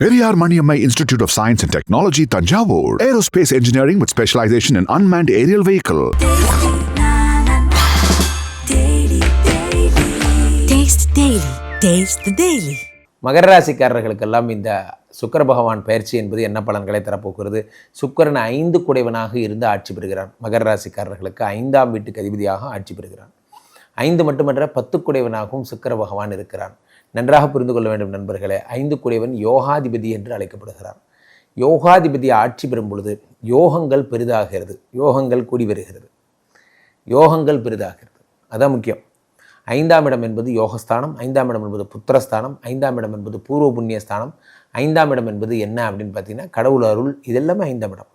Periyar Maniammai Institute of Science and Technology, Tanjavur. Aerospace engineering with specialization in unmanned aerial vehicle. Taste Daily. Taste the Daily. மகர ராசிக்காரர்களுக்கெல்லாம் இந்த சுக்கிர பகவான் பயிற்சி என்பது என்ன பலன்களை தரப்போகிறது சுக்கிரன் ஐந்து குடைவனாக இருந்து ஆட்சி பெறுகிறான் மகர ராசிக்காரர்களுக்கு ஐந்தாம் வீட்டுக்கு அதிபதியாக ஆட்சி பெறுகிறான் ஐந்து மட்டுமன்ற பத்து குடைவனாகவும் சுக்கிர பகவான் இருக்கிறான் நன்றாக புரிந்து கொள்ள வேண்டும் நண்பர்களே. ஐந்து கூடியவன் யோகாதிபதி என்று அழைக்கப்படுகிறார் யோகாதிபதி ஆட்சி பெறும் பொழுது யோகங்கள் பெரிதாகிறது. யோகங்கள் கூடி வருகிறது. யோகங்கள் பெரிதாகிறது. அதான் முக்கியம். ஐந்தாம் இடம் என்பது யோகஸ்தானம் ஐந்தாம் இடம் என்பது புத்திரஸ்தானம் ஐந்தாம் இடம் என்பது பூர்வ புண்ணியஸ்தானம் ஐந்தாம் இடம் என்பது என்ன அப்படின்னு பார்த்தீங்கன்னா கடவுள் அருள் இதெல்லாமே ஐந்தாம் இடம்.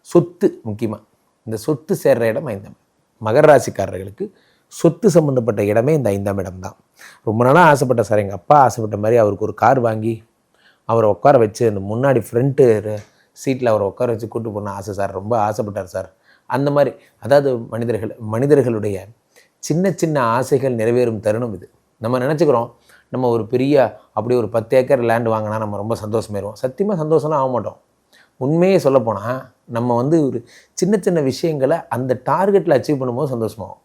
சொத்து முக்கியமாக இந்த சொத்து சேர்ற இடம் ஐந்தாம் இடம். மகர ராசிக்காரர்களுக்கு சொத்து சம்மந்தப்பட்ட இடமே இந்த ஐந்தாம் இடம் தான் ரொம்ப நாளாக ஆசைப்பட்ட சார். எங்கள் அப்பா ஆசைப்பட்ட மாதிரி அவருக்கு ஒரு கார் வாங்கி அவரை உட்கார வச்சு அந்த முன்னாடி ஃப்ரண்ட்டு சீட்டில் அவரை உட்கார வச்சு கூட்டு போன ஆசை சார். ரொம்ப ஆசைப்பட்டார் சார். அந்த மாதிரி அதாவது மனிதர்கள் மனிதர்களுடைய சின்ன சின்ன ஆசைகள் நிறைவேறும் தருணம் இது. நம்ம நினச்சிக்கிறோம் நம்ம ஒரு பெரிய அப்படி ஒரு பத்து ஏக்கர் லேண்ட் வாங்கினா நம்ம ரொம்ப சந்தோஷமாயிருவோம் சத்தியமாக சந்தோஷம்லாம் ஆக மாட்டோம். உண்மையே சொல்லப்போனால் நம்ம வந்து ஒரு சின்ன சின்ன விஷயங்களை அந்த டார்கெட்டில் அச்சீவ் பண்ணும்போது சந்தோஷமாகும்.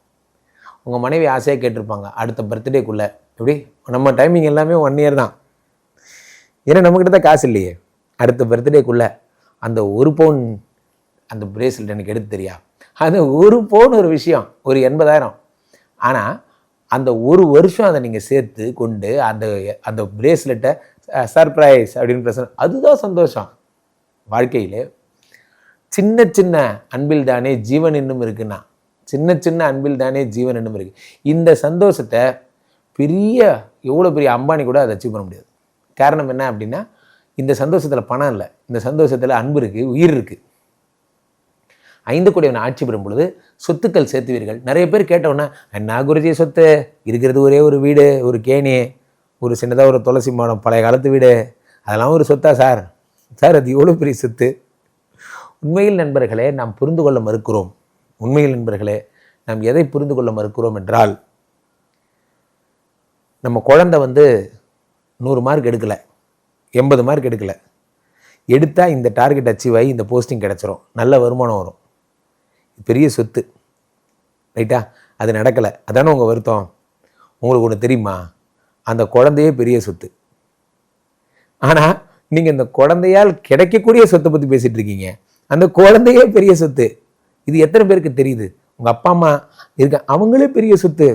உங்கள் மனைவி ஆசையாக கேட்டிருப்பாங்க அடுத்த பர்த்டேக்குள்ளே எப்படி? நம்ம டைமிங் எல்லாமே ஒன் இயர் தான். ஏன்னா நம்மக்கிட்ட தான் காசு இல்லையே. அடுத்த பர்த்டேக்குள்ளே அந்த ஒரு பவுன் அந்த பிரேஸ்லெட் எனக்கு எடுத்து தெரியா? அது ஒரு பவுன் ஒரு விஷயம் ஒரு எண்பதாயிரம். ஆனால் அந்த ஒரு வருஷம் அதை நீங்கள் சேர்த்து கொண்டு அந்த அந்த பிரேஸ்லெட்டை சர்ப்ரைஸ் அப்படின்னு பிரச்சனை அதுதான் சந்தோஷம். வாழ்க்கையில் சின்ன சின்ன அன்பில் தானே ஜீவன் இன்னும் இருக்குன்னா சின்ன சின்ன அன்பில் தானே ஜீவன் என்னும் இருக்குது இந்த சந்தோஷத்தை பெரிய எவ்வளோ பெரிய அம்பானி கூட அதை அச்சீவ் பண்ண முடியாது. காரணம் என்ன அப்படின்னா இந்த சந்தோஷத்தில் பணம் இல்லை. இந்த சந்தோஷத்தில் அன்பு இருக்குது உயிர் இருக்குது ஐந்து கோடியவன் ஆட்சி பெறும் பொழுது சொத்துக்கள் சேர்த்துவீர்கள். நிறைய பேர் கேட்டவுடனே என்ன குருஜி சொத்து இருக்கிறது ஒரே ஒரு வீடு ஒரு கேணி ஒரு சின்னதாக ஒரு துளசி மாடம் பழைய காலத்து வீடு அதெல்லாம் ஒரு சொத்தா சார்? சார் அது எவ்வளோ பெரிய சொத்து? உண்மையில் நண்பர்களே நாம் புரிந்து கொள்ள மறுக்கிறோம். உண்மையில் நண்பர்களே நாம் எதை புரிந்து கொள்ள மறுக்கிறோம் என்றால் நம்ம குழந்தை வந்து நூறு மார்க் எடுக்கலை எண்பது மார்க் எடுக்கலை. எடுத்தால் இந்த டார்கெட் அச்சீவ் ஆகி இந்த போஸ்டிங் கிடச்சிரும். நல்ல வருமானம் வரும். பெரிய சொத்து. ரைட்டா அது நடக்கலை. அதானே உங்கள் வருத்தம்? உங்களுக்கு ஒன்று தெரியுமா? அந்த குழந்தையே பெரிய சொத்து. ஆனால் நீங்கள் இந்த குழந்தையால் கிடைக்கக்கூடிய சொத்தை பற்றி பேசிகிட்டு இருக்கீங்க. அந்த குழந்தையே பெரிய சொத்து. இது எத்தனை பேருக்கு தெரியுது? உங்கள் அப்பா அம்மா இருக்க அவங்களே பெரிய சொத்து.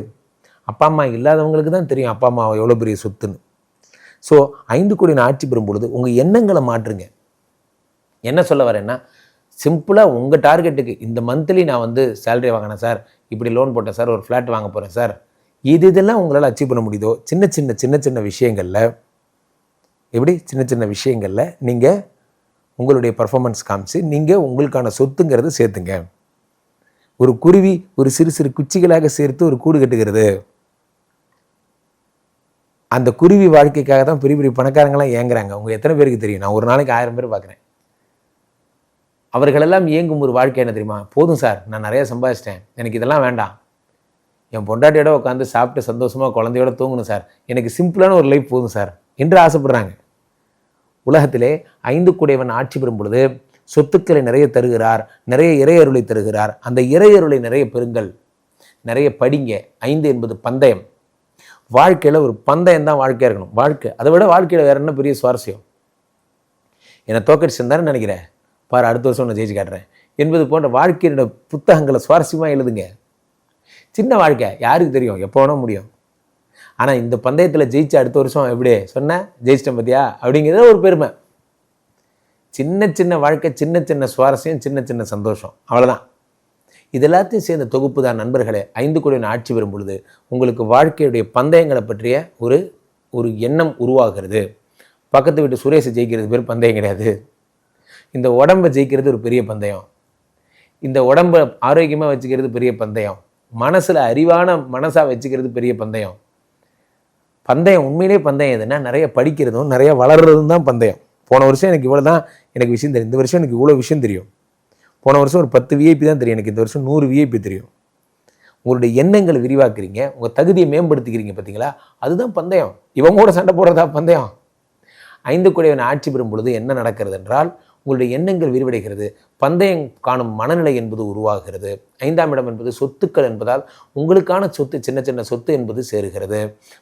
அப்பா அம்மா இல்லாதவங்களுக்கு தான் தெரியும் அப்பா அம்மா எவ்வளோ பெரிய சொத்துன்னு. ஸோ ஐந்து கோடி நான் ஆட்சி பெறும் பொழுது உங்கள் எண்ணங்களை மாற்றுங்க. என்ன சொல்ல வரேன்னா சிம்பிளாக உங்கள் டார்கெட்டுக்கு இந்த மந்த்லி நான் வந்து சேலரி வாங்கினேன் சார் இப்படி லோன் போட்டேன் சார் ஒரு ஃப்ளாட் வாங்க போகிறேன் சார் இது இதெல்லாம் உங்களால் அச்சீவ் பண்ண முடியுதோ? சின்ன சின்ன சின்ன சின்ன விஷயங்களில் எப்படி? சின்ன சின்ன விஷயங்களில் நீங்கள் உங்களுடைய பர்ஃபார்மன்ஸ் காமிச்சு நீங்கள் உங்களுக்கான சொத்துங்கிறது சேர்த்துங்க. ஒரு குருவி ஒரு சிறு சிறு குச்சிகளாக சேர்த்து ஒரு கூடு கட்டுகிறது. அந்த குருவி வாழ்க்கைக்காக தான் பெரிய பெரிய பணக்காரங்களாம் ஏங்குறாங்க. உங்க எத்தனை பேருக்கு தெரியும்? நான் ஒரு நாளைக்கு ஆயிரம் பேர் பார்க்குறேன். அவர்களெல்லாம் இயங்கும் ஒரு வாழ்க்கை என்ன தெரியுமா? போதும் சார் நான் நிறைய சம்பாதிச்சிட்டேன். எனக்கு இதெல்லாம் வேண்டாம். என் பொண்டாட்டியோட உட்காந்து சாப்பிட்டு சந்தோஷமாக குழந்தையோட தூங்கணும் சார். எனக்கு சிம்பிளான ஒரு லைஃப் போதும் சார். என்று ஆசைப்படுறாங்க. உலகத்திலே ஐந்து கூடையவன் ஆட்சி பெறும் பொழுது சொத்துக்களை நிறைய தருகிறார் நிறைய இறையருளை தருகிறார். அந்த இறையருளை நிறைய பெறுங்கள். நிறைய படிங்க. ஐந்து என்பது பந்தயம். வாழ்க்கையில் ஒரு பந்தயம் தான் வாழ்க்கையாக இருக்கணும். வாழ்க்கை. அதை விட வாழ்க்கையில் வேற என்ன பெரிய சுவாரஸ்யம்? என்னை தோக்கடிச்சிருந்தாருன்னு நினைக்கிறேன். பாரு அடுத்த வருஷம் நான் ஜெயிச்சு காட்டுறேன். என்பது போன்ற வாழ்க்கையோட புத்தகங்களை சுவாரஸ்யமாக எழுதுங்க. சின்ன வாழ்க்கை. யாருக்கு தெரியும்? எப்போ வேணால் முடியும். ஆனால் இந்த பந்தயத்தில் ஜெயிச்சு அடுத்த வருஷம் எப்படி? சொன்னேன் ஜெயிச்சிட்டேன் பார்த்தியா அப்படிங்கிறது ஒரு பெருமை. சின்ன சின்ன வாழ்க்கை சின்ன சின்ன சுவாரஸ்யம் சின்ன சின்ன சந்தோஷம். அவ்வளோதான் இது எல்லாத்தையும் சேர்ந்த தொகுப்பு தான் நண்பர்களே. ஐந்து கோடியின் ஆட்சி வரும் பொழுது உங்களுக்கு வாழ்க்கையுடைய பந்தயங்களை பற்றிய ஒரு ஒரு எண்ணம் உருவாகிறது. பக்கத்து வீட்டு சுரேஷை ஜெயிக்கிறது பேர் பந்தயம் கிடையாது. இந்த உடம்பை ஜெயிக்கிறது ஒரு பெரிய பந்தயம். இந்த உடம்பை ஆரோக்கியமாக வச்சுக்கிறது பெரிய பந்தயம். மனசில் அறிவான மனசாக வச்சுக்கிறது பெரிய பந்தயம். பந்தயம் உண்மையிலே பந்தயம் எதுனா நிறைய படிக்கிறதும் நிறைய வளர்றதும் தான் பந்தயம். போன வருஷம் எனக்கு இவ்வளோ தான் எனக்கு விஷயம் தெரியும். இந்த வருஷம் எனக்கு இவ்வளோ விஷயம் தெரியும். போன வருஷம் ஒரு பத்து விஐபி தான் தெரியும் எனக்கு. இந்த வருஷம் நூறு விஐபி தெரியும். உங்களுடைய எண்ணங்களை விரிவாக்குறீங்க. உங்கள் தகுதியை மேம்படுத்திக்கிறீங்க பார்த்தீங்களா அதுதான் பந்தயம். இவங்க கூட சண்டை போடுறதா பந்தயம்? ஐந்து குடையவன் ஆட்சி பெறும் பொழுது என்ன நடக்கிறது என்றால் உங்களுடைய எண்ணங்கள் விரிவடைகிறது. பந்தயம் காணும் மனநிலை என்பது உருவாகிறது. ஐந்தாம் இடம் என்பது சொத்துக்கள் என்பதால் உங்களுக்கான சொத்து சின்ன சின்ன சொத்து என்பது சேருகிறது.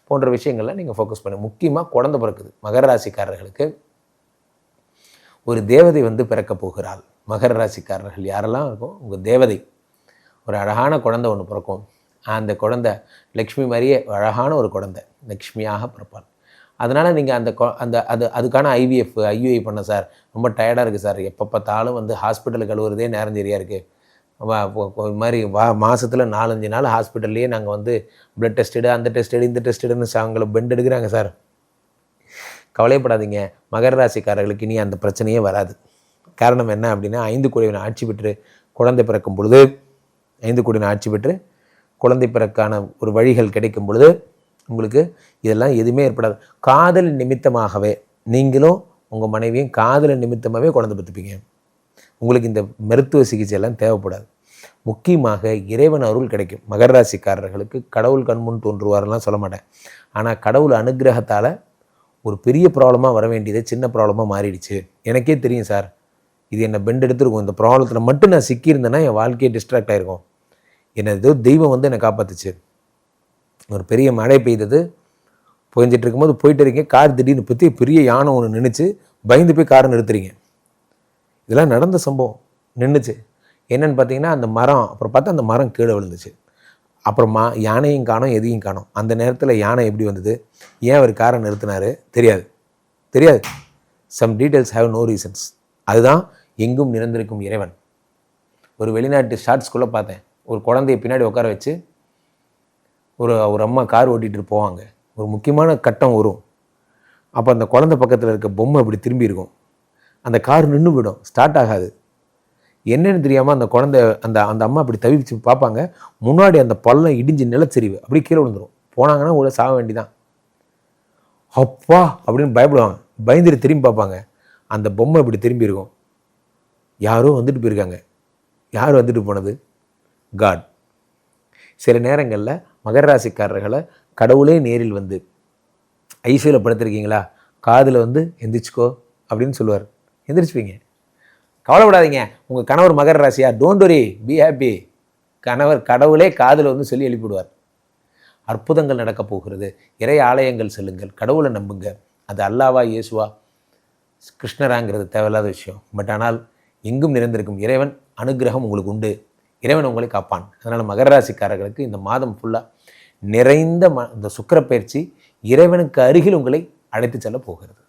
போன்ற விஷயங்கள்லாம் நீங்கள் ஃபோக்கஸ் பண்ணு. முக்கியமாக குழந்தை பிறக்குது. மகர ராசிக்காரர்களுக்கு ஒரு தேவதை வந்து பிறக்கப் போகிறாள். மகர ராசிக்காரர்கள் யாரெல்லாம் இருக்கும் உங்கள் தேவதை. ஒரு அழகான குழந்தை ஒன்று பிறக்கும். அந்த குழந்தை லக்ஷ்மி மாதிரியே அழகான ஒரு குழந்தை. லக்ஷ்மியாக பிறப்பாள். அதனால் நீங்கள் அந்த கொ- அந்த அது அதுக்கான ஐவிஎஃப் ஐயுஐ பண்ண சார். ரொம்ப டயர்டாக இருக்குது சார். எப்போ பார்த்தாலும் வந்து ஹாஸ்பிட்டலுக்கு கழுவுறதே நேரம் சரியாக இருக்குது இது மாதிரி வா மாதத்தில் நாலஞ்சு நாள் ஹாஸ்பிட்டல்லையே நாங்கள் வந்து பிளட் டெஸ்ட்டு அந்த டெஸ்ட்டு இந்த டெஸ்ட்டுன்னு அவங்கள பெண்ட் எடுக்கிறாங்க சார். கவலைப்படாதீங்க. மகர ராசிக்காரர்களுக்கு இனி அந்த பிரச்சனையே வராது. காரணம் என்ன அப்படின்னா ஐந்து குழுவின் ஆட்சி பெற்று குழந்தை பிறக்கும் பொழுது ஐந்து குழுவின் ஆட்சி பெற்று குழந்தை பிறக்கான ஒரு வழிகள் கிடைக்கும் பொழுது உங்களுக்கு இதெல்லாம் எதுவுமே ஏற்படாது. காதல் நிமித்தமாகவே நீங்களும் உங்கள் மனைவியும் காதல் நிமித்தமாகவே குழந்தை பெற்றுப்பீங்க. உங்களுக்கு இந்த மருத்துவ சிகிச்சை எல்லாம் தேவைப்படாது. முக்கியமாக இறைவன் அருள் கிடைக்கும். மகர ராசிக்காரர்களுக்கு கடவுள் கண்முன் தோன்றுவார்லாம் சொல்ல மாட்டேன். ஆனால் கடவுள் அனுக்கிரகத்தால் ஒரு பெரிய ப்ராப்ளமாக வர வேண்டியதை சின்ன ப்ராப்ளமாக மாறிடுச்சு. எனக்கே தெரியும் சார் இது என்னை பெண்ட் எடுத்துருக்கும். இந்த ப்ராப்ளத்தில் மட்டும் நான் சிக்கியிருந்தேன்னா என் வாழ்க்கையே டிஸ்ட்ராக்ட் ஆயிருக்கும். என்னை ஏதோ தெய்வம் வந்து என்னை காப்பாத்துச்சு. ஒரு பெரிய மழை பெய்தது. புயஞ்சிட்டு இருக்கும்போது போயிட்டு இருக்கீங்க கார் திடீர்னு பற்றி பெரிய யானை ஒன்று நின்றுச்சு பயந்து போய் காரை நிறுத்துறீங்க. இதெல்லாம் நடந்த சம்பவம். நின்றுச்சு என்னென்னு பார்த்தீங்கன்னா அந்த மரம் அப்புறம் பார்த்தா அந்த மரம் கீழே விழுந்துச்சு. அப்புறமா யானையும் காணோம் எதையும் காணும். அந்த நேரத்தில் யானை எப்படி வந்தது? ஏன் அவர் காரை நிறுத்தினாரு? தெரியாது. தெரியாது. Some details have no reasons அதுதான் எங்கும் நிரந்திருக்கும் இறைவன். ஒரு வெளிநாட்டு ஷார்ட்ஸ்குள்ளே பார்த்தேன். ஒரு குழந்தைய பின்னாடி உட்கார வச்சு ஒரு ஒரு அம்மா கார் ஓட்டிகிட்டு போவாங்க. ஒரு முக்கியமான கட்டம் வரும். அப்போ அந்த குழந்தை பக்கத்தில் இருக்க பொம்மை அப்படி திரும்பி இருக்கும். அந்த கார் நின்று போயிடும். ஸ்டார்ட் ஆகாது. என்னன்னு தெரியாமல் அந்த குழந்தை அந்த அந்த அம்மா அப்படி தவிச்சு பார்ப்பாங்க. முன்னாடி அந்த பள்ளம் இடிஞ்சு நிலச்சரிவு. அப்படியே கீழே விழுந்துரும். போனாங்கன்னா உள்ள சாக வேண்டிதான். அப்பா! அப்படின்னு பயப்படுவாங்க. பயந்துட்டு திரும்பி பார்ப்பாங்க. அந்த பொம்மை இப்படி திரும்பி இருக்கும். யாரோ வந்துட்டு போயிருக்காங்க. யார் வந்துட்டு போனது? காட். சில நேரங்களில் மகர ராசிக்காரர்களை கடவுளே நேரில் வந்து ஐசியூவில் படுத்திருக்கீங்களா? காதில் வந்து எந்திரிச்சிக்கோ அப்படின்னு சொல்லுவார். எந்திரிச்சுப்பீங்க. கவலைப்படாதீங்க. உங்கள் கணவர் மகர ராசியா? டோன்ட் வரி பி ஹாப்பி கணவர் கடவுளே காதில் வந்து சொல்லி எழுப்பிவிடுவார். அற்புதங்கள் நடக்கப் போகிறது. இறை ஆலயங்கள் செல்லுங்கள். கடவுளை நம்புங்க. அது அல்லாவா இயேசுவா? கிருஷ்ணராங்கிறது தேவையில்லாத விஷயம். பட் ஆனால் எங்கும் நிறைந்திருக்கும் இறைவன் அனுக்கிரகம் உங்களுக்கு உண்டு. இறைவன் உங்களை காப்பான். அதனால் மகர ராசிக்காரர்களுக்கு இந்த மாதம் ஃபுல்லாக நிறைந்த ம இந்த சுக்கிர பயிற்சி இறைவனுக்கு அருகில் உங்களை அழைத்து செல்ல போகிறது.